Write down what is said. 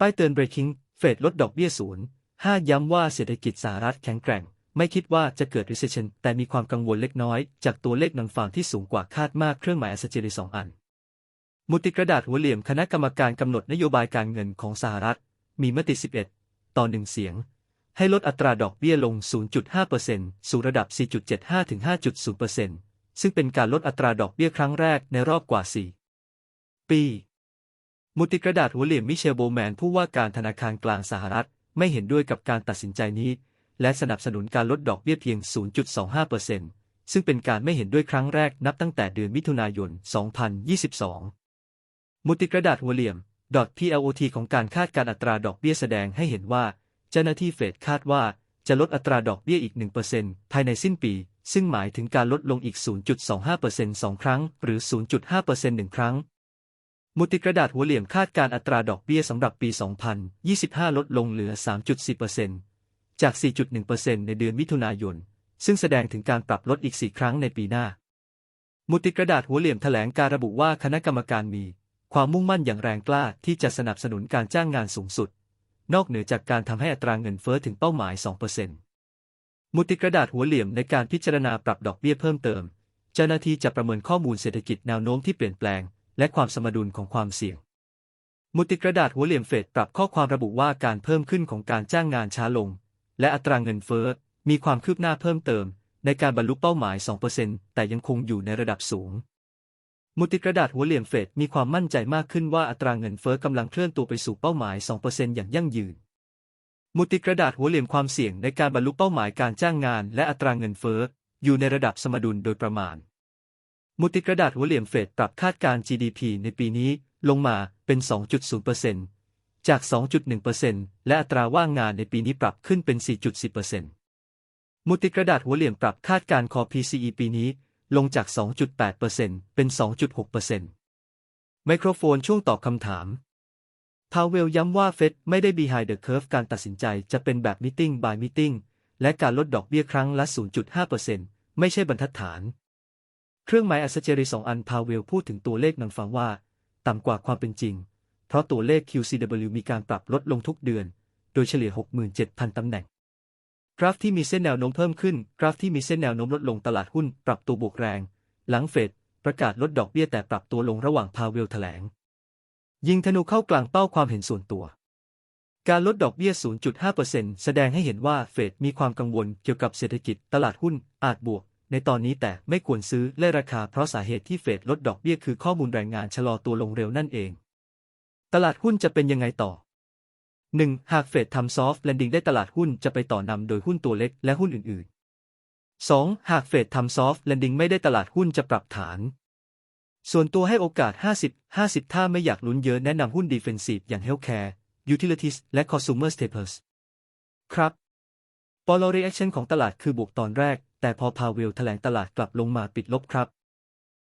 ป้ายเตือน breaking เฟดลดดอกเบี้ยศูนย์ห้าย้ำว่าเศรษฐกิจสหรัฐแข็งแกร่ง ไม่คิดว่าจะเกิด recession แต่มีความกังวลเล็กน้อย จากตัวเลขนังฟางที่สูงกว่าคาดมากเครื่องหมายอัศจรรย์สองอัน มุติกระดาษหัวเหลี่ยมคณะกรรมการกำหนดนโยบายการเงินของสหรัฐ มีมติ 11 ต่อหนึ่งเสียง ให้ลดอัตราดอกเบี้ยลง 0.5%สู่ระดับ 4.75 ถึง 5.0%ซึ่งเป็นการลดอัตราดอกเบี้ยครั้งแรกในรอบกว่า 4 ปี มุติกระดาษหัวเหลี่ยมมิเชลโบแมนผู้ว่าการธนาคารกลางสหรัฐ ไม่เห็นด้วยกับการตัดสินใจนี้ และสนับสนุนการลดดอกเบี้ยเพียง 0.25%ซึ่งเป็นการไม่เห็นด้วยครั้งแรกนับตั้งแต่เดือนมิถุนายน 2022 มุติกระดาษหัวเหลี่ยม .plot ของการคาดการอัตราดอกเบี้ยแสดงให้เห็นว่า เจ้าหน้าที่เฟดคาดว่าจะลดอัตราดอกเบี้ยอีก 1%ภายในสิ้นปี ซึ่งหมายถึงการลดลงอีก 0.25%สองครั้ง หรือ 0.5%หนึ่งครั้ง มุติกระดาษหัวเหลี่ยมคาดการอัตราดอกเบี้ยสำหรับปี 2025 ลดลงเหลือ 3.4%จาก 4.1%ในเดือนมิถุนายน ซึ่งแสดงถึงการปรับลดอีก 4 ครั้งในปีหน้ามุติกระดาษหัวเหลี่ยมแถลงการระบุว่าคณะกรรมการมี ความมุ่งมั่นอย่างแรงกล้าที่จะสนับสนุนการจ้างงานสูงสุด นอกเหนือจากการทำให้อัตราเงินเฟ้อถึงเป้าหมาย 2%มุติกระดาษหัวเหลี่ยมในการพิจารณาปรับดอกเบี้ยเพิ่มเติม เจ้าหน้าที่จะประเมินข้อมูลเศรษฐกิจแนวโน้มที่เปลี่ยนแปลง และความสมดุลของความเสี่ยงมุติกระดาษหัวเหลี่ยมเฟดปรับข้อความระบุว่าการเพิ่มขึ้นของการจ้างงานช้าลง และอัตราเงินเฟ้อมีความคืบหน้าเพิ่มเติม ในการบรรลุเป้าหมาย 2%แต่ยังคงอยู่ในระดับสูง มุติกระดาษหัวเหลี่ยมเฟดมีความมั่นใจมากขึ้นว่าอัตราเงินเฟ้อกำลังเคลื่อนตัวไปสู่เป้าหมาย 2%อย่างยั่งยืน มุติกระดาษหัวเหลี่ยมความเสี่ยงในการบรรลุเป้าหมายการจ้างงาน และอัตราเงินเฟ้ออยู่ในระดับสมดุลโดยประมาณ มุติกระดาษหัวเหลี่ยมเฟดปรับคาดการ GDP ในปีนี้ลงมาเป็น 2.0%จาก 2.1%และอัตราว่างงานในปีนี้ปรับขึ้นเป็น 4.10%มุติกระดาษหัวเหลี่ยมปรับคาดการ Core PCE ปีนี้ลงจาก 2.8%เป็น 2.6%ไมโครโฟนช่วงตอบคำถาม พาวเวลย้ำว่าเฟดไม่ได้ behind the curve การตัดสินใจจะเป็นแบบ meeting by meeting และการลดดอกเบี้ยครั้งละ 0.5%ไม่ใช่บรรทัดฐาน เครื่องหมายอัศจรรย์สองอันพาวเวลพูดถึงตัวเลขนังฟังว่า ต่ำกว่าความเป็นจริง เพราะตัวเลข QCW มีการปรับลดลงทุกเดือน โดยเฉลี่ย 67,000 ตำแหน่ง กราฟที่มีเส้นแนวโน้มเพิ่มขึ้น กราฟที่มีเส้นแนวโน้มลดลงตลาดหุ้น ปรับตัวบวกแรง หลังเฟดประกาศลดดอกเบี้ยแต่ปรับตัวลงระหว่างพาวเวลแถลง ยิงธนูเข้ากลางเป้าความเห็นส่วนตัวการลดดอกเบี้ย 0.5%แสดงให้เห็นว่าเฟดมีความกังวลเกี่ยวกับเศรษฐกิจตลาดหุ้นอาจบวก ในตอนนี้แต่ไม่ควรซื้อเล่ราคาเพราะสาเหตุที่เฟดลดดอกเบี้ยคือข้อมูลแรงงานชะลอตัวลงเร็วนั่นเอง ตลาดหุ้นจะเป็นยังไงต่อ 1. หากเฟดทำซอฟต์แลนดิ้งได้ตลาดหุ้นจะไปต่อนำโดยหุ้นตัวเล็กและหุ้นอื่น ๆ 2. หากเฟดทำซอฟต์แลนดิ้งไม่ได้ตลาดหุ้นจะปรับฐาน ส่วนตัวให้โอกาส 50 50 ถ้าไม่อยากลุ้นเยอะแนะนำหุ้นดีเฟนซีฟอย่าง Healthcare Utilities และ Consumer Staples ครับ ปอลรีแอคชั่นของตลาดคือบวกตอนแรก แต่พอพาเวลแถลงตลาดกลับลงมาปิดลบครับ